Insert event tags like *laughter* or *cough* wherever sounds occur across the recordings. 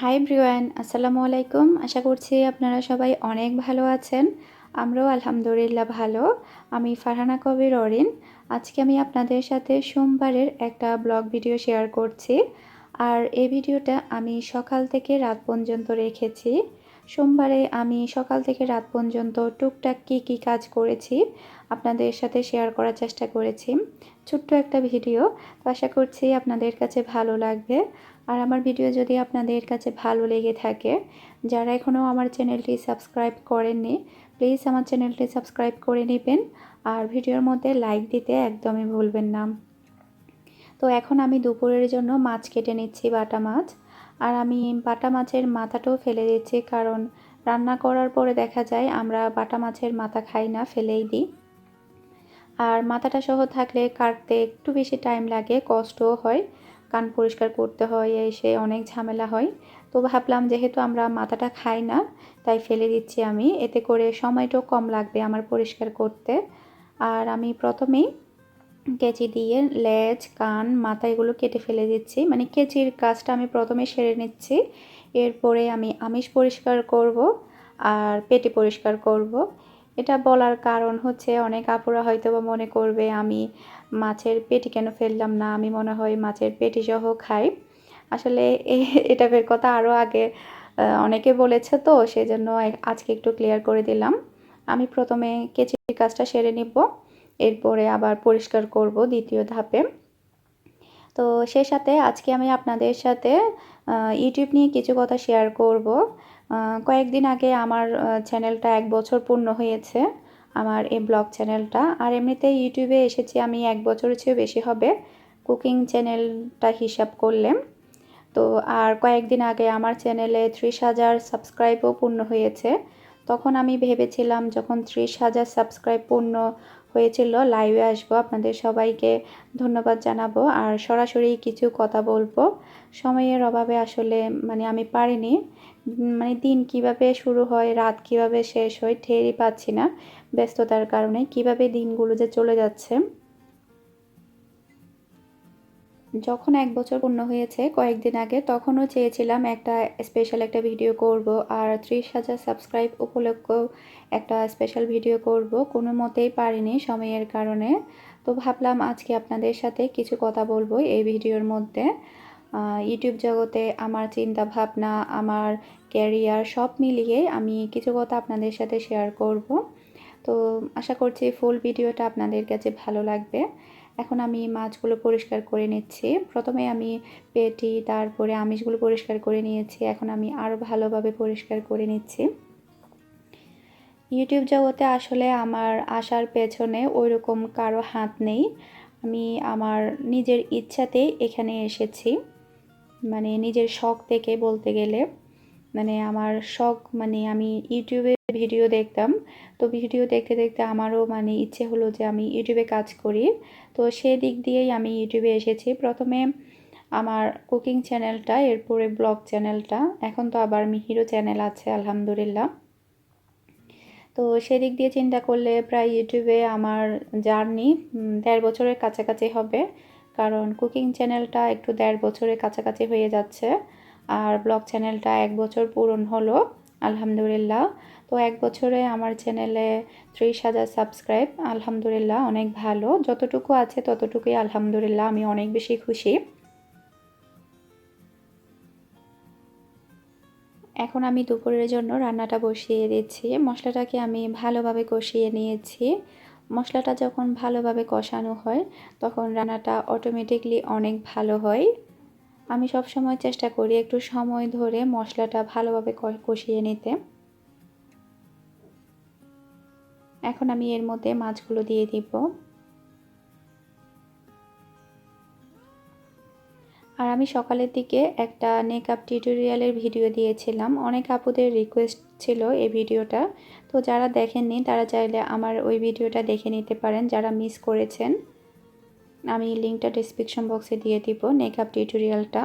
High ব্রিওয়ান আসসালামু আলাইকুম। আশা করছি আপনারা সবাই অনেক ভালো আছেন। আমরাও আলহামদুলিল্লাহ ভালো। আমি ফারহানা কবির অরিন। আজকে আমি আপনাদের সাথে সোমবারের একটা ব্লগ ভিডিও শেয়ার করছি। আর এই ভিডিওটা আমি সকাল থেকে রাত পর্যন্ত রেখেছি। সোমবারে আমি সকাল থেকে রাত পর্যন্ত টুকটাক কী কী কাজ করেছি আপনাদের সাথে শেয়ার করার চেষ্টা করেছি। ছোট্ট একটা ভিডিও। তো আশা করছি আপনাদের কাছে ভালো লাগবে। আর আমার ভিডিও যদি আপনাদের কাছে ভালো লেগে থাকে, যারা এখনও আমার চ্যানেলটি সাবস্ক্রাইব করেননি, প্লিজ আমার চ্যানেলটি সাবস্ক্রাইব করে নেবেন আর ভিডিওর মধ্যে লাইক দিতে একদমই ভুলবেন না। তো এখন আমি দুপুরের জন্য মাছ কেটে নিচ্ছি বাটা মাছ। আর আমি বাটা মাছের মাথাটাও ফেলে দিচ্ছি কারণ রান্না করার পরে দেখা যায় আমরা বাটা মাছের মাথা খাই না, ফেলেই দিই। আর মাথাটা সহ থাকলে কাটতে একটু বেশি টাইম লাগে, কষ্টও হয়। কান পরিষ্কার করতে হয়, এসে অনেক ঝামেলা হয়। তো ভাবলাম যেহেতু আমরা মাথাটা খাই না, তাই ফেলে দিচ্ছি আমি। এতে করে সময়টাও কম লাগবে আমার পরিষ্কার করতে। আর আমি প্রথমেই কেচি দিয়ে লেজ, কান, মাথা এগুলো কেটে ফেলে দিচ্ছি। মানে কেচির কাজটা আমি প্রথমে সেরে নিচ্ছি। এরপরে আমি আমিষ পরিষ্কার করব আর পেটে পরিষ্কার করব। এটা বলার কারণ হচ্ছে অনেক আপুরা হয়তো বা মনে করবে আমি মাছের পেটি কেন ফেললাম না? আমি মনে হয় মাছের পেটি সহ খাই। আসলে এটা বের কথা আরও আগে অনেকে বলেছে তো, সেজন্য আজকে একটু ক্লিয়ার করে দিলাম। আমি প্রথমে কেচির কাজটা সেরে নিব, এরপরে আবার পরিষ্কার করব দ্বিতীয় ধাপে। তো সেই সাথে আজকে আমি আপনাদের সাথে ইউটিউব নিয়ে কিছু কথা শেয়ার করব। কয়েকদিন আগে আমার চ্যানেলটা এক বছর পূর্ণ হয়েছে। আমার এই ব্লগ চ্যানেলটা। আর এমনিতে ইউটিউবে এসেছি আমি এক বছরের চেয়েও বেশি হবে। কুকিং চ্যানেলটা হিসাব করলে তো আর কয়েকদিন আগে আমার চ্যানেলে ত্রিশ হাজার সাবস্ক্রাইবও পূর্ণ হয়েছে। তখন আমি ভেবেছিলাম যখন ত্রিশ হাজার সাবস্ক্রাইব পূর্ণ হয়েছিল লাইভে আসব, আপনাদের সবাইকে ধন্যবাদ জানাব। আর সরাসরি কিছু কথা বলব। সময়ের অভাবে আসলে মানে আমি পারিনি। মানে দিন কীভাবে শুরু হয়, রাত কীভাবে শেষ হয় ঠেরই পাচ্ছি না। ব্যস্ততার কারণে কীভাবে দিনগুলো যে চলে যাচ্ছে। যখন এক বছর পূর্ণ হয়েছে কয়েকদিন আগে, তখনও চেয়েছিলাম একটা স্পেশাল একটা ভিডিও করব আর ত্রিশ হাজার সাবস্ক্রাইব উপলক্ষ একটা স্পেশাল ভিডিও করব। কোনো মতেই পারিনি সময়ের কারণে। তো ভাবলাম আজকে আপনাদের সাথে কিছু কথা বলব এই ভিডিওর মধ্যে। ইউটিউব জগতে আমার চিন্তা ভাবনা, আমার ক্যারিয়ার সব মিলিয়ে আমি কিছু কথা আপনাদের সাথে শেয়ার করব। তো আশা করছি ফুল ভিডিওটা আপনাদের কাছে ভালো লাগবে। এখন আমি মাছগুলো পরিষ্কার করে নিচ্ছি। প্রথমে আমি পেটি, তারপরে আমিষগুলো পরিষ্কার করে নিয়েছি। এখন আমি আরও ভালোভাবে পরিষ্কার করে নিচ্ছি। ইউটিউব জগতে আসলে আমার আসার পেছনে ওই রকম কারও হাত নেই। আমি আমার নিজের ইচ্ছাতেই এখানে এসেছি। মানে নিজের শখ থেকে বলতে গেলে। মানে আমার শখ মানে আমি ইউটিউবে ভিডিও দেখতাম। তো ভিডিও দেখতে দেখতে আমারও মানে ইচ্ছে হলো যে আমি ইউটিউবে কাজ করি। তো সে দিক দিয়েই আমি ইউটিউবে এসেছি। প্রথমে আমার কুকিং চ্যানেলটা, এরপরে ব্লগ চ্যানেলটা, এখন তো আবার মিহিরও চ্যানেল আছে, আলহামদুলিল্লাহ। তো সেদিক দিয়ে চিন্তা করলে প্রায় ইউটিউবে আমার জার্নি দেড় বছরের কাছাকাছি হবে। কারণ কুকিং চ্যানেলটা একটু দেড় বছরের কাছাকাছি হয়ে যাচ্ছে। আর ব্লগ চ্যানেলটা এক বছর পূরণ হলো, আলহামদুলিল্লাহ। তো এক বছরে আমার চ্যানেলে ত্রিশ হাজার সাবস্ক্রাইব, আলহামদুলিল্লাহ, অনেক ভালো। যতটুকু আছে ততটুকুই, আলহামদুলিল্লাহ, আমি অনেক বেশি খুশি। এখন আমি দুপুরের জন্য রান্নাটা বসিয়ে দিচ্ছি। মশলাটাকে আমি ভালোভাবে কষিয়ে নিয়েছি। মশলাটা যখন ভালোভাবে কষানো হয়, তখন রান্নাটা অটোমেটিকলি অনেক ভালো হয়। আমি সব সময় চেষ্টা করি একটু সময় ধরে মশলাটা ভালোভাবে কষিয়ে নিতে। এখন আমি এর মধ্যে মাছগুলো দিয়ে দিব। আর আমি সকালের দিকে একটা মেকআপ টিউটোরিয়ালের ভিডিও দিয়েছিলাম। অনেক আপুদের রিকোয়েস্ট ছিল এই ভিডিওটা। তো যারা দেখেননি, তারা চাইলে আমার ওই ভিডিওটা দেখে নিতে পারেন, যারা মিস করেছেন। আমি লিঙ্কটা ডিসক্রিপশন বক্সে দিয়ে দিব মেকআপ টিউটোরিয়ালটা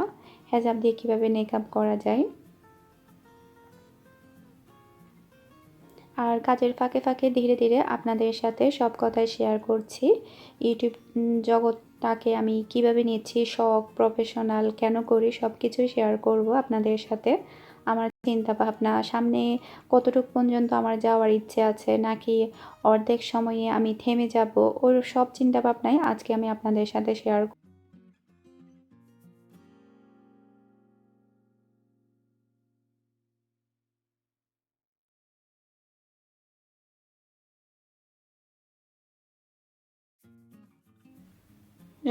হেজাব দিয়ে কীভাবে মেকআপ করা যায়। আর কাজের ফাঁকে ফাঁকে ধীরে ধীরে আপনাদের সাথে সব কথাই শেয়ার করছি। ইউটিউব জগৎ শখটাকে আমি কীভাবে নিচ্ছি, শখ প্রফেশনাল কেন করি সব কিছুই শেয়ার করব আপনাদের সাথে। আমার চিন্তা ভাবনা সামনে কতটুকু পর্যন্ত আমার যাওয়ার ইচ্ছে আছে, নাকি অর্ধেক সময়ে আমি থেমে যাব ওর সব চিন্তা ভাবনাই আজকে আমি আপনাদের সাথে শেয়ার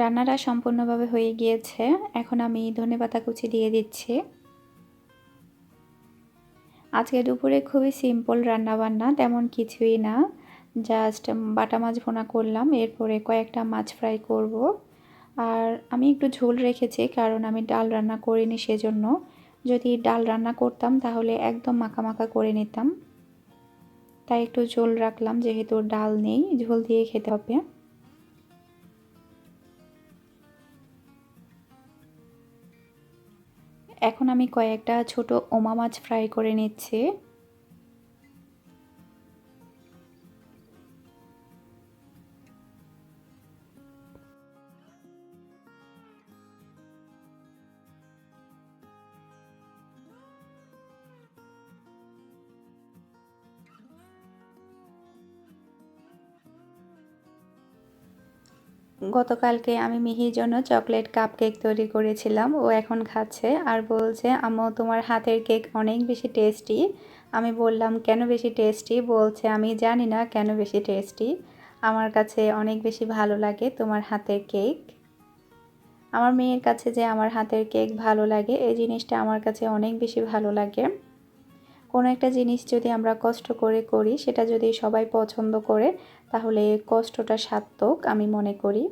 রান্নাটা সম্পূর্ণভাবে হয়ে গিয়েছে, এখন আমি ধনেপাতা কুচি দিয়ে দিচ্ছি। আজকে দুপুরে খুবই সিম্পল রান্নাবান্না, তেমন কিছুই না। জাস্ট বাটা মাছ ভোনা করলাম, এরপরে কয়েকটা মাছ ফ্রাই করব। আর আমি একটু ঝোল রেখেছি, কারণ আমি ডাল রান্না করিনি সেজন্য। যদি ডাল রান্না করতাম, তাহলে একদম মাখা মাখা করে নিতাম। তাই একটু ঝোল রাখলাম, যেহেতু ডাল নেই, ঝোল দিয়ে খেতে হবে। এখন আমি কয়েকটা ছোট ওমা মাছ ফ্রাই করে নিচ্ছি। গতকালকে আমি মিহির জন্য চকলেট কাপ কেক তৈরি করেছিলাম। ও এখন খাচ্ছে আর বলছে, আম্মু, তোমার হাতের কেক অনেক বেশি টেস্টি। আমি বললাম, কেন বেশি টেস্টি? বলছে, আমি জানি না কেন বেশি টেস্টি। আমার কাছে অনেক বেশি ভালো লাগে তোমার হাতের কেক। আমার মেয়ের কাছে যে আমার হাতের কেক ভালো লাগে, এই জিনিসটা আমার কাছে অনেক বেশি ভালো লাগে। কোনো একটা জিনিস যদি আমরা কষ্ট করে করি, সেটা যদি সবাই পছন্দ করে, তাহলে কষ্টটা সার্থক, আমি মনে করি।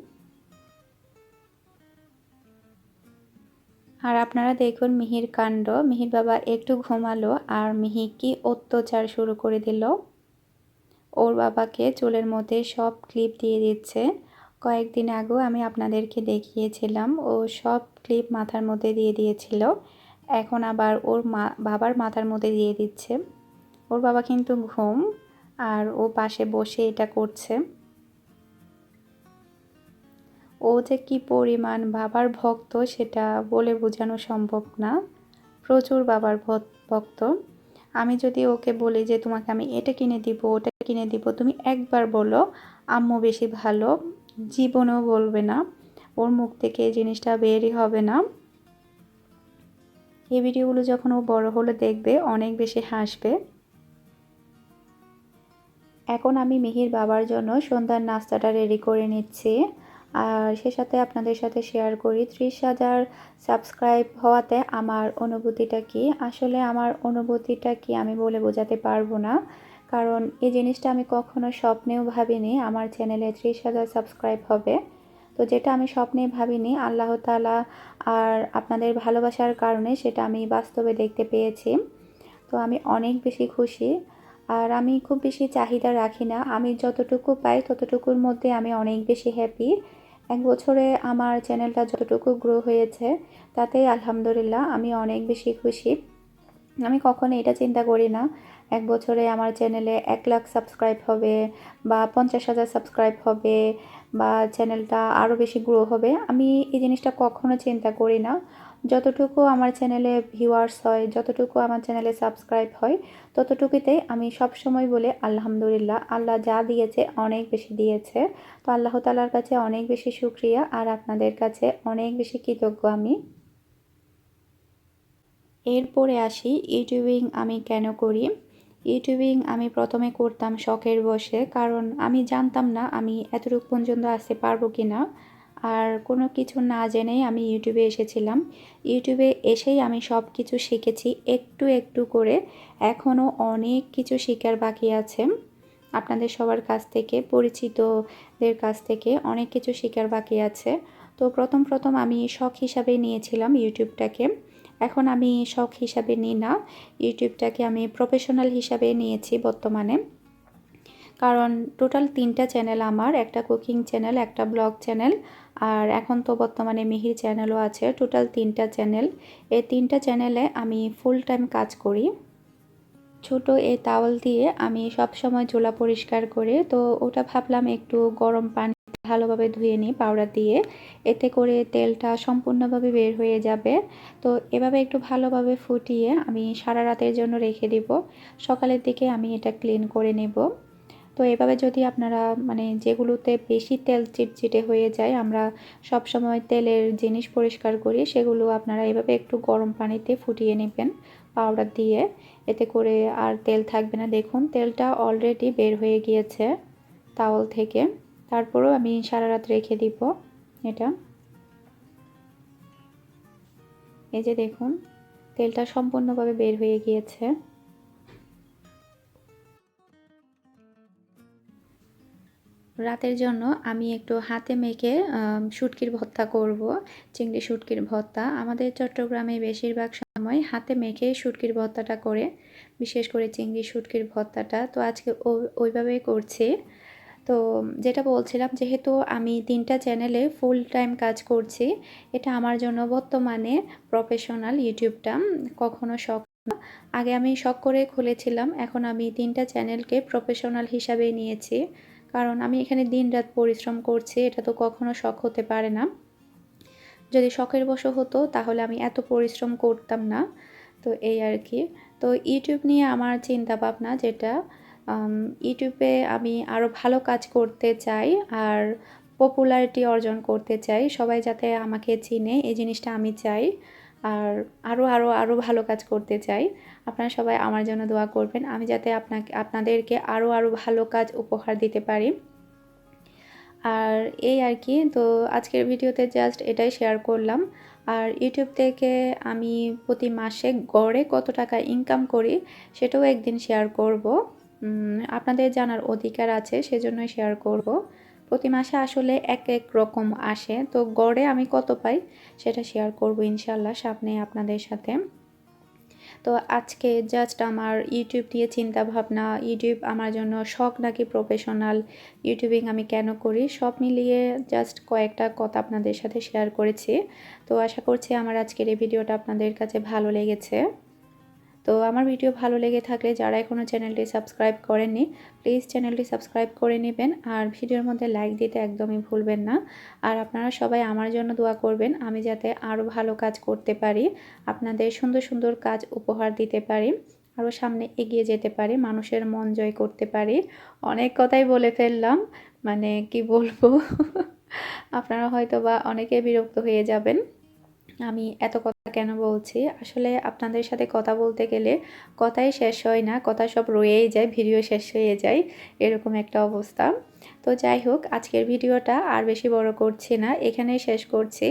আর আপনারা দেখুন মিহির কাণ্ড। মিহির বাবা একটু ঘুমালো আর মিহি কি অত্যাচার শুরু করে দিল। ওর বাবাকে চুলের মধ্যে সব ক্লিপ দিয়ে দিচ্ছে। কয়েকদিন আগেও আমি আপনাদেরকে দেখিয়েছিলাম, ও সব ক্লিপ মাথার মধ্যে দিয়ে দিয়েছিল। এখন আবার ওর মা, বাবার মাথার মধ্যে দিয়ে দিচ্ছে। ওর বাবা কিন্তু ঘুম আর ও পাশে বসে এটা করছে। ও যে কি পরিমাণ বাবার ভক্ত সেটা বলে বোঝানো সম্ভব না। প্রচুর বাবার ভক্ত। আমি যদি ওকে বলি যে, তোমাকে আমি এটা কিনে দিব, ওটা কিনে দিব, তুমি একবার বলো, আম্মু বেশি ভালো। জীবনেও বলবে না। ওর মুখ থেকে এই জিনিসটা বেরই হবে না। এই ভিডিওগুলো যখন ও বড় হলে দেখবে, অনেক বেশি হাসবে। এখন আমি মিহির বাবার জন্য সন্ধ্যার নাস্তাটা রেডি করে নিচ্ছি। আর সে সাথে আপনাদের সাথে শেয়ার করি। ত্রিশ হাজার সাবস্ক্রাইব হওয়াতে আমার অনুভূতিটা কি? আসলে আমার অনুভূতিটা কি আমি বলে বোঝাতে পারব না। কারণ এই জিনিসটা আমি কখনো স্বপ্নেও ভাবিনি। আমার চ্যানেলে ত্রিশ হাজার সাবস্ক্রাইব হবে। তো যেটা আমি স্বপ্নে ভাবিনি, আল্লাহ তালা আর আপনাদের ভালোবাসার কারণে সেটা আমি বাস্তবে দেখতে পেয়েছি। তো আমি অনেক বেশি খুশি আর আমি খুব বেশি চাহিদা রাখি না। আমি যতটুকু পাই ততটুকুর মধ্যে আমি অনেক বেশি হ্যাপি এক বছরে আমার চ্যানেলটা যতটুকু গ্রো হয়েছে তাতে আলহামদুলিল্লাহ আমি অনেক বেশি খুশি। আমি কখনো এটা চিন্তা করি না, এক বছরে আমার চ্যানেলে এক লাখ সাবস্ক্রাইব হবে বা পঞ্চাশ হাজার সাবস্ক্রাইব হবে। বা চ্যানেলটা আরও বেশি গ্রো হবে, আমি এই জিনিসটা কখনো চিন্তা করি না। যতটুকু আমার চ্যানেলে ভিউয়ার্স হয়, যতটুকু আমার চ্যানেলে সাবস্ক্রাইব হয়, ততটুকুতেই আমি সব সময় বলে, আলহামদুলিল্লাহ, আল্লাহ যা দিয়েছে অনেক বেশি দিয়েছে। তো আল্লাহ তালার কাছে অনেক বেশি সুক্রিয়া আর আপনাদের কাছে অনেক বেশি কৃতজ্ঞ আমি। এরপরে আসি, ইউটিউবিং আমি কেন করি? ইউটিউবিং আমি প্রথমে করতাম শখের বসে, কারণ আমি জানতাম না আমি এতটুকু পর্যন্ত আসতে পারব কি না। আর কোনো কিছু না জেনেই আমি ইউটিউবে এসেছিলাম। ইউটিউবে এসেই আমি সব কিছু শিখেছি একটু একটু করে। এখনও অনেক কিছু শেখার বাকি আছে। আপনাদের সবার কাছ থেকে, পরিচিতদের কাছ থেকে অনেক কিছু শেখার বাকি আছে। তো প্রথম প্রথম আমি শখ হিসাবে নিয়েছিলাম ইউটিউবটাকে। এখন আমি শখ হিসাবে নিই না। ইউটিউবটাকে আমি প্রফেশনাল হিসাবে নিয়েছি বর্তমানে। কারণ টোটাল তিনটা চ্যানেল আমার, একটা কুকিং চ্যানেল একটা ব্লগ চ্যানেল আর এখন তো বর্তমানে মিহির চ্যানেলও আছে। টোটাল তিনটা চ্যানেল এই তিনটা চ্যানেলে আমি ফুল টাইম কাজ করি। ছোট এই তাওয়াল দিয়ে আমি সব সময় পরিষ্কার করে। তো ওটা ভাবলাম একটু গরম পানি ভালোভাবে ধুয়ে নিই পাউডার দিয়ে। এতে করে তেলটা সম্পূর্ণভাবে বের হয়ে যাবে। তো এভাবে একটু ভালোভাবে ফুটিয়ে আমি সারা রাতের জন্য রেখে দিব। সকালের দিকে আমি এটা ক্লিন করে নেব। তো এভাবে যদি আপনারা মানে যেগুলোতে বেশি তেল চিটচিটে হয়ে যায়, আমরা সব সময় তেলের জিনিস পরিষ্কার করি, সেগুলো আপনারা এভাবে একটু গরম পানিতে ফুটিয়ে নেবেন পাউডার দিয়ে। এতে করে আর তেল থাকবে না। দেখুন, তেলটা অলরেডি বের হয়ে গিয়েছে তাওল থেকে। তারপরেও আমি সারা রাত রেখে দিব এটা। এই যে দেখুন, তেলটা সম্পূর্ণভাবে বের হয়ে গিয়েছে। রাতের জন্য আমি একটু হাতে মেখে শুটকির ভর্তা করব, চিংড়ি শুটকির ভর্তা। আমাদের চট্টগ্রামে বেশিরভাগ সময় হাতে মেখে শুটকির ভর্তাটা করে, বিশেষ করে চিংড়ি শুটকির ভর্তাটা। তো আজকে ওইভাবেই করছি। তো যেটা বলছিলাম, যেহেতু আমি তিনটা চ্যানেলে ফুল টাইম কাজ করছি, এটা আমার জন্য বর্তমানে প্রফেশনাল ইউটিউবটা কখনো শখ আগে আমি শখ করে খুলেছিলাম, এখন আমি তিনটা চ্যানেলকে প্রফেশনাল হিসাবে নিয়েছি। কারণ আমি এখানে দিন রাত পরিশ্রম করছি, এটা তো কখনো শখ হতে পারে না। যদি শখের বশ হতো, তাহলে আমি এত পরিশ্রম করতাম না। তো এই আর কি। তো ইউটিউব নিয়ে আমার চিন্তা ভাবনা যেটা ইউটিউবে আমি আরও ভালো কাজ করতে চাই আর পপুলারিটি অর্জন করতে চাই। সবাই যাতে আমাকে চিনে, এই জিনিসটা আমি চাই। আর আরও আরও আরও ভালো কাজ করতে চাই। আপনারা সবাই আমার জন্য দোয়া করবেন। আমি যাতে আপনাকে, আপনাদেরকে আরও আরও ভালো কাজ উপহার দিতে পারি। আর এই আর কি, তো আজকের ভিডিওতে জাস্ট এটাই শেয়ার করলাম। আর ইউটিউব থেকে আমি প্রতি মাসে গড়ে কত টাকা ইনকাম করি, সেটাও একদিন শেয়ার করব। আপনাদের জানার অধিকার আছে, সেজন্যই শেয়ার করব। প্রতি মাসে আসলে এক এক রকম আসে, তো গড়ে আমি কত পাই সেটা শেয়ার করব ইনশাল্লাহ সামনে আপনাদের সাথে। তো আজকে জাস্ট আমার ইউটিউব দিয়ে চিন্তা ভাবনা ইউটিউব আমার জন্য শখ নাকি প্রফেশনাল ইউটিউবিং আমি কেন করি, সব মিলিয়ে জাস্ট কয়েকটা কথা আপনাদের সাথে শেয়ার করেছি। তো আশা করছি আমার আজকের এই ভিডিওটা আপনাদের কাছে ভালো লেগেছে। তো আমার ভিডিও ভালো লেগে থাকলে যারা এখনও চ্যানেলটি সাবস্ক্রাইব করেননি প্লিজ চ্যানেলটি সাবস্ক্রাইব করে নেবেন আর ভিডিওর মধ্যে লাইক দিতে একদমই ভুলবেন না। আর আপনারা সবাই আমার জন্য দোয়া করবেন, আমি যাতে আরও ভালো কাজ করতে পারি, আপনাদের সুন্দর সুন্দর কাজ উপহার দিতে পারি আরও সামনে এগিয়ে যেতে পারি, মানুষের মন জয় করতে পারি। অনেক কথাই বলে ফেললাম মানে কি বলব? *laughs* আপনারা হয়তো বা অনেকে বিরক্ত হয়ে যাবেন, আমি এত কথা কেন বলছি? আসলে আপনাদের সাথে কথা বলতে গেলে কথাই শেষ হয় না, কথা সব রয়েই যায়, ভিডিও শেষ হয়ে যায়, এরকম একটা অবস্থা। তো যাই হোক, আজকের ভিডিওটা আর বেশি বড় করছি না, এখানেই শেষ করছি।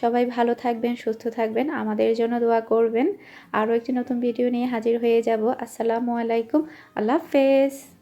সবাই ভালো থাকবেন, সুস্থ থাকবেন, আমাদের জন্য দোয়া করবেন। আরও একটি নতুন ভিডিও নিয়ে হাজির হয়ে যাব। আসসালামু আলাইকুম, আল্লাহ হাফেজ।